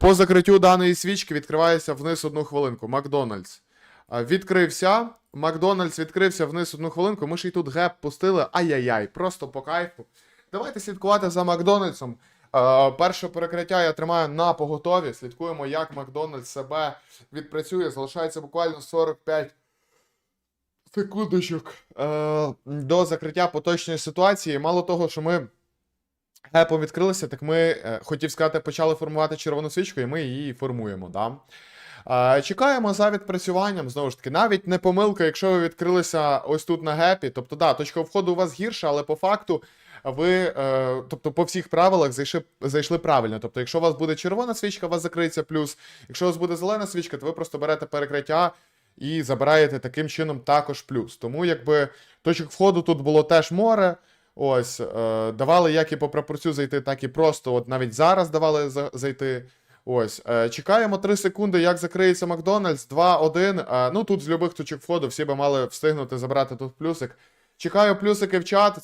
По закриттю даної свічки відкривається вниз одну хвилинку. Макдональдс. Відкрився. Макдональдс відкрився вниз одну хвилинку. Ми ж і тут геп пустили. Ай-яй-яй, просто по кайфу. Давайте слідкувати за Макдональдсом. Перше перекриття я тримаю на поготові. Слідкуємо, як Макдональдс себе відпрацює. Залишається буквально 45 секундочок е, до закриття поточної ситуації. Мало того, що ми гепом відкрилися, так ми, е, хотів сказати, почали формувати червону свічку, і ми її формуємо. Да? Чекаємо за відпрацюванням, знову ж таки, навіть не помилка, якщо ви відкрилися ось тут на гепі. Тобто, да, точка входу у вас гірша, але по факту ви, е, тобто, по всіх правилах зайшли, зайшли правильно. Тобто, якщо у вас буде червона свічка, у вас закриється плюс. Якщо у вас буде зелена свічка, то ви просто берете перекриття і забираєте таким чином також плюс. Тому якби точок входу тут було теж море. Ось, е, давали як і по прапорцю зайти, так і просто. От навіть зараз давали за- зайти. Ось, е, чекаємо 3 секунди, як закриється Макдональдс. 2-1. Е, ну тут з любих точок входу всі би мали встигнути забрати тут плюсик. Чекаю плюсики в чат.